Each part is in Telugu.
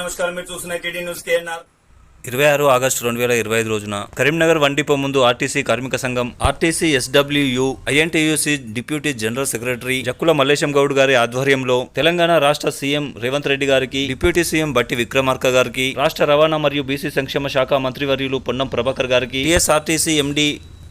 నమస్కారం. మీరు చూస్తున్న టీడీ న్యూస్ కేఎన్ఆర్. ఇరవై ఆరు ఆగస్టు రెండు వేల ఇరవై ఐదు రోజున కరీంనగర్ వండిపో ముందు ఆర్టీసీ కార్మిక సంఘం RTC SWU INTUC deputy general secretary Jakkula Mallesham Goud గారి ఆధ్వర్యంలో తెలంగాణ రాష్ట్ర సీఎం రేవంత్ రెడ్డి గారికి డిప్యూటీ సీఎం బట్టి విక్రమార్క గారికి రాష్ట్ర రవాణా మరియు బీసీ సంక్షేమ శాఖ మంత్రివర్యులు పొన్నం ప్రభాకర్ గారికి టీఎస్ఆర్టీసీ ఎండీ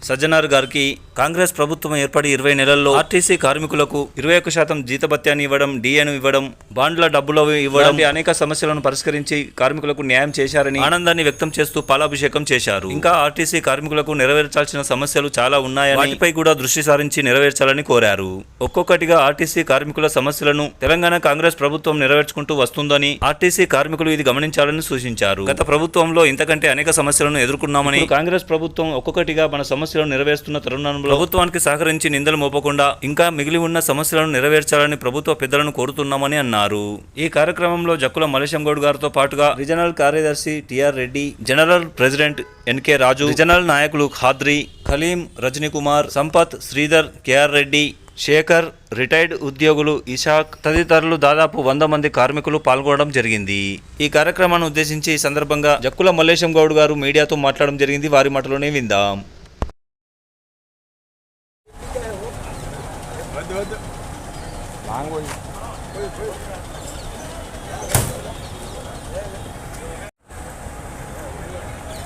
సజ్జనార్ గారికి కాంగ్రెస్ ప్రభుత్వం ఏర్పడి ఇరవై నెలల్లో ఆర్టీసీ కార్మికులకు ఇరవై ఒక్క శాతం జీతభత్యాన్ని ఇవ్వడం డిఏను ఇవ్వడం బాండ్ల డబ్బులు ఇవ్వడం అనేక సమస్యలను పరిష్కరించి కార్మికులకు న్యాయం చేశారని ఆనందాన్ని వ్యక్తం చేస్తూ పాలాభిషేకం చేశారు. ఇంకా ఆర్టీసీ కార్మికులకు నెరవేర్చాల్సిన సమస్యలు చాలా ఉన్నాయని వాటిపై కూడా దృష్టి సారించి నెరవేర్చాలని కోరారు. ఒక్కొక్కటిగా ఆర్టీసీ కార్మికుల సమస్యలను తెలంగాణ కాంగ్రెస్ ప్రభుత్వం నెరవేర్చుకుంటూ వస్తుందని ఆర్టీసీ కార్మికులు ఇది గమనించాలని సూచించారు. గత ప్రభుత్వంలో ఇంతకంటే అనేక సమస్యలను ఎదుర్కొన్నామని కాంగ్రెస్ ప్రభుత్వం ఒక్కొక్కటిగా మన సమస్యలను నెరవేరుస్తున్న తరుణంలో ప్రభుత్వానికి సహకరించి నిందలు మోపకుండా ఇంకా మిగిలి ఉన్న సమస్యలను నెరవేర్చాలని ప్రభుత్వ పెద్దలను కోరుతున్నామని అన్నారు. ఈ కార్యక్రమంలో జక్కుల మలేశం గౌడ్ గారితో పాటుగా రీజనల్ కార్యదర్శి TR Reddy general president NK Raju regional నాయకులు ఖాద్రి ఖలీం రజనీ కుమార్ సంపత్ శ్రీధర్ కేఆర్ రెడ్డి శేఖర్ రిటైర్డ్ ఉద్యోగులు ఇషాక్ తదితరులు దాదాపు వంద మంది కార్మికులు పాల్గొనడం జరిగింది. ఈ కార్యక్రమాన్ని ఉద్దేశించి ఈ సందర్భంగా జక్కుల మల్లేశం గౌడ్ గారు మీడియాతో మాట్లాడడం జరిగింది. వారి మాటలోనే విందాం.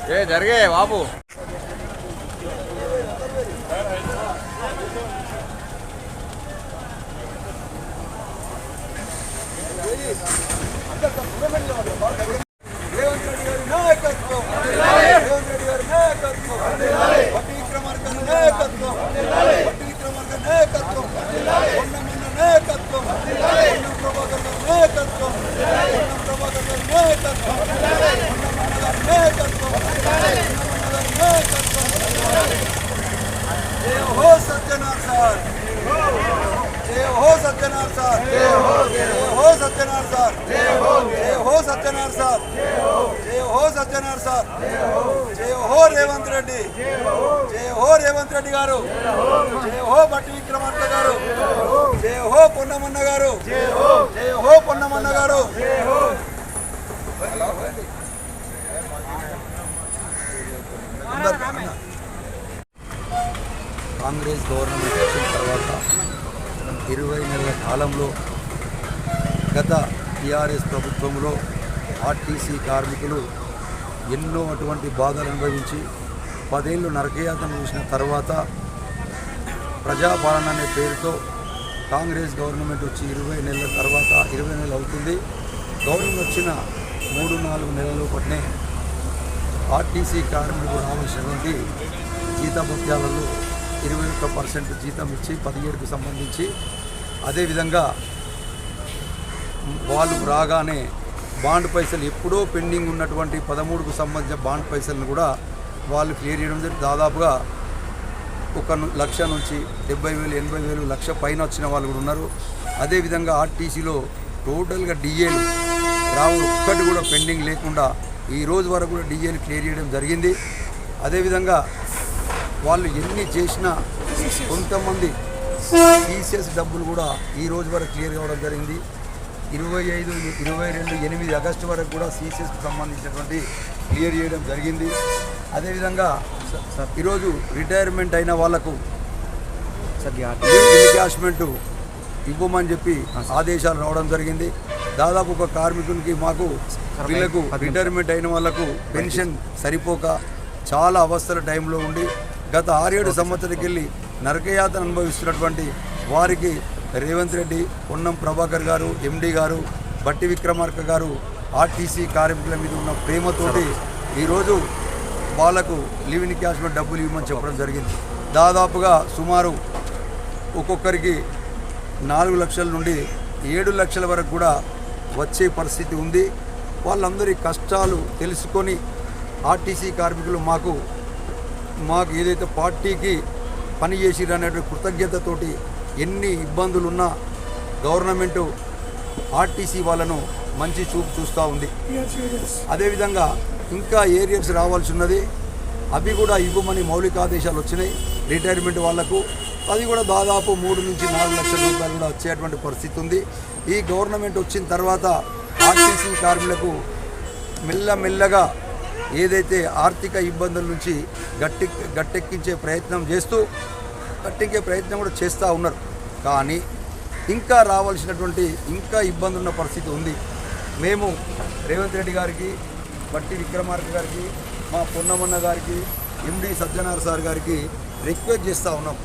ఏ జరిగే బాబు. రేవంత్ రెడ్డి గారి నాయకత్వం. రేవంత్ రెడ్డి గారి నాయకత్వం వడ్డీ విక్రమార్క నాయకత్వం వడ్డీ విక్రమార్క నాయకత్వం ఉన్నమన్న నాయకత్వం ఉన్నం ప్రభాకర్ గారి నాయకత్వం ఉన్నం ప్రభాకర్ గారి నాయకత్వం ఉన్నమన్న గారి నాయకత్వం ఉన్నమన్న గారి నాయకత్వం జయ హో సత్యనాథ్ సార్ జయ హో సత్యనాథ్ సార్. జయ హో సత్యనాథ్ సార్. జయ హో సత్యనారాయణ సార్. జయ హో సత్యనారాయణ సార్. జయ హో రేవంత్ రెడ్డి. జయ హో రేవంత్ రెడ్డి గారు. జయ హో బట్టి విక్రమార్క గారు. జయ హో పొన్నమన్న గారు. జయ హో పొన్నమన్న గారు. కాంగ్రెస్ గవర్నమెంట్ వచ్చిన తర్వాత ఇరవై నెలల కాలంలో గత టీఆర్ఎస్ ప్రభుత్వంలో ఆర్టీసీ కార్మికులు ఎన్నో అటువంటి బాధలు అనుభవించి పదేళ్ళు నరకయాతన చూసిన తర్వాత ప్రజాపాలన అనే పేరుతో కాంగ్రెస్ గవర్నమెంట్ వచ్చి ఇరవై నెలల తర్వాత ఇరవై నెలలు అవుతుంది. గవర్నమెంట్ వచ్చిన మూడు నాలుగు నెలల పట్నే ఆర్టీసీ కార్మికులు రావాల్సినటువంటి జీతభత్యాలలో ఇరవై ఒక్క పర్సెంట్ జీతం ఇచ్చి పదిహేడుకు సంబంధించి. అదేవిధంగా వాళ్ళు రాగానే బాండ్ పైసలు ఎప్పుడో పెండింగ్ ఉన్నటువంటి పదమూడుకు సంబంధించిన బాండ్ పైసలను కూడా వాళ్ళు క్లియర్ చేయడం జరిగింది. దాదాపుగా ఒక లక్ష నుంచి డెబ్బై వేలు ఎనభై వేలు లక్ష పైన వచ్చిన వాళ్ళు కూడా ఉన్నారు. అదేవిధంగా ఆర్టీసీలో టోటల్గా డిఏలు రావు ఒక్కటి కూడా పెండింగ్ లేకుండా ఈ రోజు వరకు కూడా డిఏలు క్లియర్ చేయడం జరిగింది. అదేవిధంగా వాళ్ళు ఎన్ని చేసినా కొంతమంది టీసీఎస్ డబ్బులు కూడా ఈ రోజు వరకు క్లియర్ కావడం జరిగింది. ఇరవై ఐదు ఇరవై రెండు ఎనిమిది ఆగస్టు వరకు కూడా సీసీఎస్కి సంబంధించినటువంటి క్లియర్ చేయడం జరిగింది. అదేవిధంగా ఈరోజు రిటైర్మెంట్ అయిన వాళ్ళకు ఎన్కాష్మెంట్ ఇవ్వమని చెప్పి ఆదేశాలు రావడం జరిగింది. దాదాపు ఒక కార్మికునికి మాకు వీళ్ళకు రిటైర్మెంట్ అయిన వాళ్ళకు పెన్షన్ సరిపోక చాలా అవస్థల టైంలో ఉండి గత ఆరేడు సంవత్సరాలకి వెళ్ళి నరకయాతన అనుభవిస్తున్నటువంటి వారికి రేవంత్ రెడ్డి పొన్నం ప్రభాకర్ గారు ఎండి గారు బట్టి విక్రమార్క గారు ఆర్టీసీ కార్మికుల మీద ఉన్న ప్రేమతోటి ఈరోజు వాళ్ళకు లివ్ ఇన్కాష్మెంట్ డబ్బులు ఇవ్వమని చెప్పడం జరిగింది. దాదాపుగా సుమారు ఒక్కొక్కరికి నాలుగు లక్షల నుండి ఏడు లక్షల వరకు కూడా వచ్చే పరిస్థితి ఉంది. వాళ్ళందరి కష్టాలు తెలుసుకొని ఆర్టీసీ కార్మికులు మాకు మాకు ఏదైతే పార్టీకి పని చేసిరు అనేటువంటి కృతజ్ఞతతోటి ఎన్ని ఇబ్బందులున్నా గవర్నమెంటు ఆర్టీసీ వాళ్ళను మంచి చూపు చూస్తూ ఉంది. అదేవిధంగా ఇంకా ఏరియర్స్ రావాల్సి ఉన్నది అవి కూడా ఇవ్వమని మౌలిక ఆదేశాలు వచ్చినాయి రిటైర్మెంట్ వాళ్ళకు. అది కూడా దాదాపు మూడు నుంచి నాలుగు లక్షల రూపాయలు కూడా వచ్చేటువంటి పరిస్థితి ఉంది. ఈ గవర్నమెంట్ వచ్చిన తర్వాత ఆర్టీసీ కార్మికులకు మెల్లమెల్లగా ఏదైతే ఆర్థిక ఇబ్బందుల నుంచి గట్టి గట్టెక్కించే ప్రయత్నం చేస్తూ గట్టెక్కే ప్రయత్నం కూడా చేస్తూ ఉన్నారు. కానీ ఇంకా రావాల్సినటువంటి ఇంకా ఇబ్బందున్న పరిస్థితి ఉంది. మేము రేవంత్ రెడ్డి గారికి బట్టి విక్రమార్క గారికి మా పొన్నమన్న గారికి ఎండి సత్యనారాయణ సార్ గారికి రిక్వెస్ట్ చేస్తూ ఉన్నాం.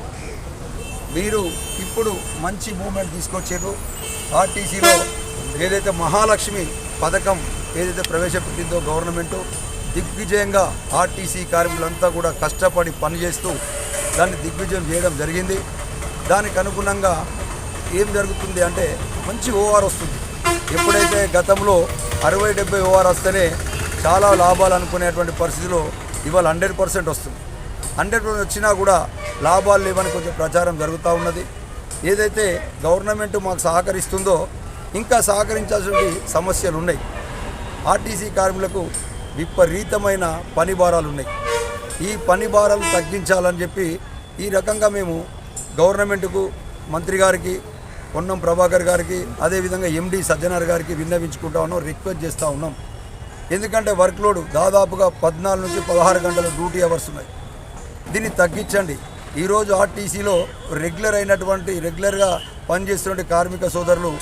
మీరు ఇప్పుడు మంచి మూమెంట్ తీసుకొచ్చారు. ఆర్టీసీలో ఏదైతే మహాలక్ష్మి పథకం ఏదైతే ప్రవేశపెట్టిందో గవర్నమెంటు దిగ్విజయంగా ఆర్టీసీ కార్మికులంతా కూడా కష్టపడి పనిచేస్తూ దాన్ని దిగ్విజయం చేయడం జరిగింది. దానికి అనుగుణంగా ఏం జరుగుతుంది అంటే మంచి ఓఆర్ వస్తుంది. ఎప్పుడైతే గతంలో అరవై డెబ్బై ఓఆర్ వస్తేనే చాలా లాభాలు అనుకునేటువంటి పరిస్థితిలో ఇవాళ హండ్రెడ్ పర్సెంట్ వస్తుంది. హండ్రెడ్ పర్సెంట్ వచ్చినా కూడా లాభాలు లేవని కొంచెం ప్రచారం జరుగుతూ ఉన్నది. ఏదైతే గవర్నమెంట్ మాకు సహకరిస్తుందో ఇంకా సహకరించాల్సిన సమస్యలు ఉన్నాయి. ఆర్టీసీ కార్మికులకు విపరీతమైన పని భారాలు ఉన్నాయి ఈ పని భారాలు తగ్గించాలని చెప్పి ఈ రకంగా మేము గవర్నమెంట్కు మంత్రి గారికి పొన్నం ప్రభాకర్ గారికి అదేవిధంగా ఎండి సజ్జనార్ గారికి విన్నవించుకుంటా ఉన్నాం రిక్వెస్ట్ చేస్తూ ఉన్నాం. ఎందుకంటే వర్క్ లోడ్ దాదాపుగా పద్నాలుగు నుంచి పదహారు గంటల డ్యూటీ అవర్స్ ఉన్నాయి. దీన్ని తగ్గించండి. ఈరోజు ఆర్టీసీలో రెగ్యులర్ అయినటువంటి రెగ్యులర్గా పనిచేస్తున్న కార్మిక సోదరులు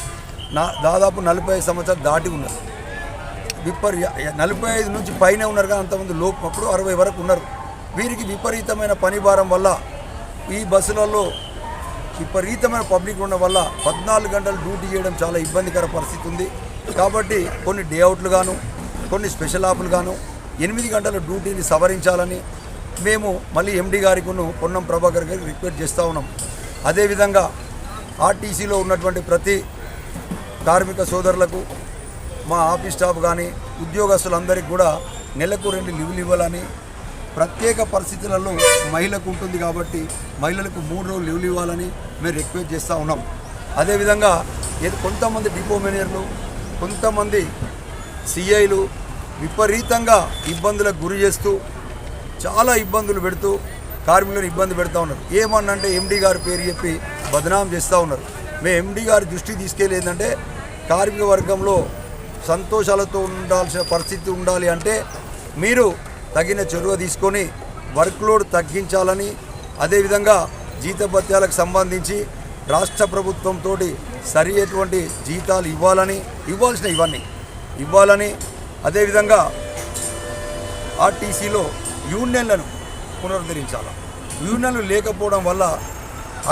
నా దాదాపు నలభై సంవత్సరాలు దాటి ఉన్నారు. విపరీ నలభై ఐదు నుంచి పైన ఉన్నారు కానీ అంతమంది లోపు అప్పుడు అరవై వరకు ఉన్నారు. వీరికి విపరీతమైన పని భారం వల్ల ఈ బస్సులలో విపరీతమైన పబ్లిక్ ఉండడం వల్ల పద్నాలుగు గంటలు డ్యూటీ చేయడం చాలా ఇబ్బందికర పరిస్థితి ఉంది. కాబట్టి కొన్ని డే అవుట్లు గాను కొన్ని స్పెషల్ ఆపులు గాను ఎనిమిది గంటల డ్యూటీని సవరించాలని మేము మళ్ళీ ఎండి గారికి పొన్నం ప్రభాకర్ గారికి రిక్వెస్ట్ చేస్తూ ఉన్నాం. అదేవిధంగా ఆర్టీసీలో ఉన్నటువంటి ప్రతి కార్మిక సోదరులకు మా ఆఫీస్ స్టాఫ్ కానీ ఉద్యోగస్తులందరికీ కూడా నెలకు రెండు లీవులు ఇవ్వాలని ప్రత్యేక పరిస్థితులలో మహిళకు ఉంటుంది కాబట్టి మహిళలకు మూడు రోజులు లీవులు ఇవ్వాలని మేము రిక్వెస్ట్ చేస్తూ ఉన్నాం. అదేవిధంగా ఏది కొంతమంది డిపో మేనేజర్లు కొంతమంది సిఐలు విపరీతంగా ఇబ్బందులకు గురి చేస్తూ చాలా ఇబ్బందులు పెడుతూ కార్మికులను ఇబ్బంది పెడతా ఉన్నారు. ఏమన్నంటే ఎండీ గారి పేరు చెప్పి బదనాం చేస్తూ ఉన్నారు. మేము ఎండీ గారి దృష్టి తీసుకెళ్ళి ఏంటంటే కార్మిక వర్గంలో సంతోషాలతో ఉండాల్సిన పరిస్థితి ఉండాలి అంటే మీరు తగిన చొరవ తీసుకొని వర్క్ లోడ్ తగ్గించాలని అదేవిధంగా జీతభత్యాలకు సంబంధించి రాష్ట్ర ప్రభుత్వంతో సరి అయినటువంటి జీతాలు ఇవ్వాలని ఇవ్వాల్సిన ఇవన్నీ ఇవ్వాలని అదేవిధంగా ఆర్టీసీలో యూనియన్లను పునరుద్ధరించాలి? యూనియన్లు లేకపోవడం వల్ల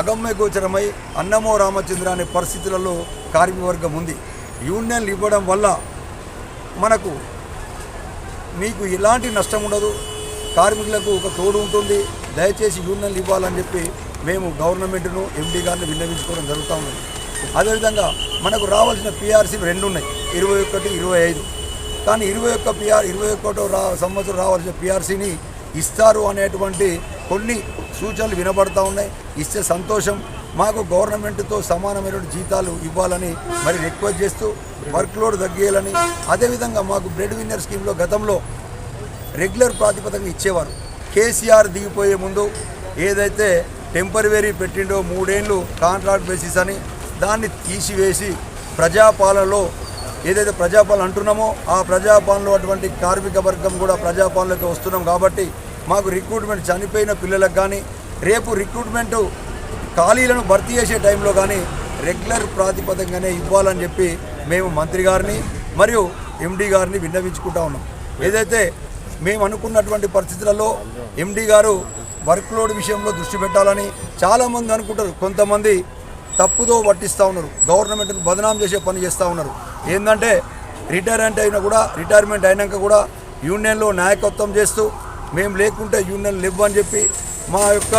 అగమ్య గోచరమై అన్నమో రామచంద్ర అనే పరిస్థితులలో కార్మికవర్గం ఉంది. యూనియన్లు ఇవ్వడం వల్ల మనకు మీకు ఎలాంటి నష్టం ఉండదు. కార్మికులకు ఒక తోడు ఉంటుంది. దయచేసి యూనియన్లు ఇవ్వాలని చెప్పి మేము గవర్నమెంట్ను ఎండీ గారిని విన్నవించుకోవడం జరుగుతూ ఉన్నది. అదేవిధంగా మనకు రావాల్సిన పిఆర్సీలు రెండు ఉన్నాయి. ఇరవై ఒకటి ఇరవై ఐదు. కానీ ఇరవై ఒక్క పిఆర్ ఇరవై ఒకటో రా సంవత్సరం రావాల్సిన పిఆర్సీని ఇస్తారు అనేటువంటి కొన్ని సూచనలు వినబడతా ఉన్నాయి. ఇస్తే సంతోషం. మాకు గవర్నమెంట్తో సమానమైనటువంటి జీతాలు ఇవ్వాలని మరి రిక్వెస్ట్ చేస్తూ వర్క్ లోడ్ తగ్గేయాలని అదేవిధంగా మాకు బ్రెడ్ విన్నర్ స్కీమ్లో గతంలో రెగ్యులర్ ప్రాతిపదికన ఇచ్చేవారు. కేసీఆర్ దిగిపోయే ముందు ఏదైతే టెంపరవరీ పెట్టిండో మూడేళ్ళు కాంట్రాక్ట్ బేసిస్ అని దాన్ని తీసివేసి ప్రజాపాలనలో ఏదైతే ప్రజాపాలన అంటున్నామో ఆ ప్రజాపాలనలో అటువంటి కార్మిక వర్గం కూడా ప్రజాపాలనలోకి వస్తున్నాం కాబట్టి మాకు రిక్రూట్మెంట్ చనిపోయిన పిల్లలకు కానీ రేపు రిక్రూట్మెంట్ ఖాళీలను భర్తీ చేసే టైంలో కానీ రెగ్యులర్ ప్రాతిపదికగానే ఇవ్వాలని చెప్పి మేము మంత్రి గారిని మరియు ఎండి గారిని విన్నవించుకుంటా ఉన్నాం. ఏదైతే మేము అనుకున్నటువంటి పరిస్థితులలో ఎండి గారు వర్క్ లోడ్ విషయంలో దృష్టి పెట్టాలని చాలామంది అనుకుంటారు. కొంతమంది తప్పుదో పట్టిస్తూ ఉన్నారు. గవర్నమెంట్ను బదనాం చేసే పని చేస్తూ ఉన్నారు. ఏంటంటే రిటైర్మెంట్ అయినా కూడా రిటైర్మెంట్ అయినాక కూడా యూనియన్లో నాయకత్వం చేస్తూ మేము లేకుంటే యూనియన్ లేవని చెప్పి మా యొక్క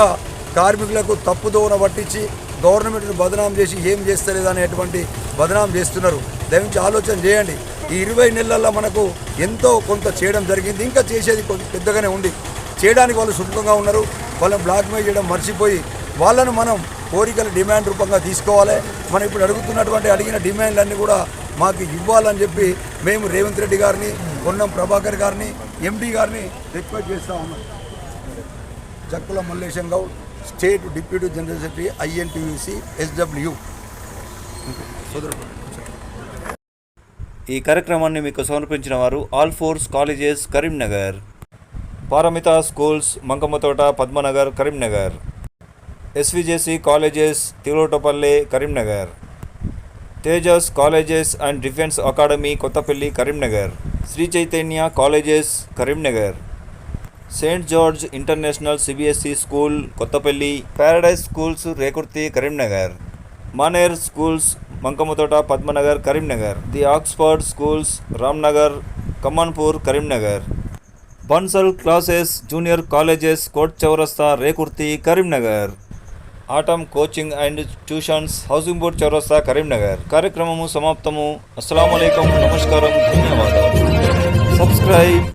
కార్మికులకు తప్పుదోవన పట్టించి గవర్నమెంట్ను బదనాం చేసి ఏం చేస్తలేదు అనేటువంటి బదనాం చేస్తున్నారు. దయవించి ఆలోచన చేయండి. ఈ ఇరవై నెలల్లో మనకు ఎంతో కొంత చేయడం జరిగింది. ఇంకా చేసేది పెద్దగానే ఉంది. చేయడానికి వాళ్ళు సుఖంగా ఉన్నారు. వాళ్ళని బ్లాక్మెయిల్ చేయడం మర్చిపోయి వాళ్ళను మనం కోరికల డిమాండ్ రూపంగా తీసుకోవాలి. మనం ఇప్పుడు అడుగుతున్నటువంటి అడిగిన డిమాండ్లన్నీ కూడా మాకు ఇవ్వాలని చెప్పి మేము రేవంత్ రెడ్డి గారిని పొన్నం ప్రభాకర్ గారిని ఎండి గారిని రిక్వెస్ట్ చేస్తూ ఉన్నాం. Jakkula Mallesham Goud. State deputy general secretary INTUC SWU. ఈ కార్యక్రమాన్ని మీకు సమర్పించిన వారు all force colleges Karimnagar. Paramita schools Mankammathota Padmanagar Karimnagar. SVJC colleges Thiruvatapalle Karimnagar. Tejas colleges and defence academy Kothapalli Karimnagar. Shri Chaitanya colleges Karimnagar. Saint George international CBSE school Kothapalli paradise schools Rekurthi Karimnagar. Maner schools Mankammathota Padmanagar Karimnagar. The Oxford schools Ramnagar Kamanpur Karimnagar. Bansal classes junior colleges court Chowrasta Rekurthi Karimnagar. Atom coaching and tuitions housing board Chowrasta Karimnagar. కార్యక్రమము సమాప్తము. అస్సలం నమస్కారం. ధన్యవాదాలు. సబ్స్క్రైబ్.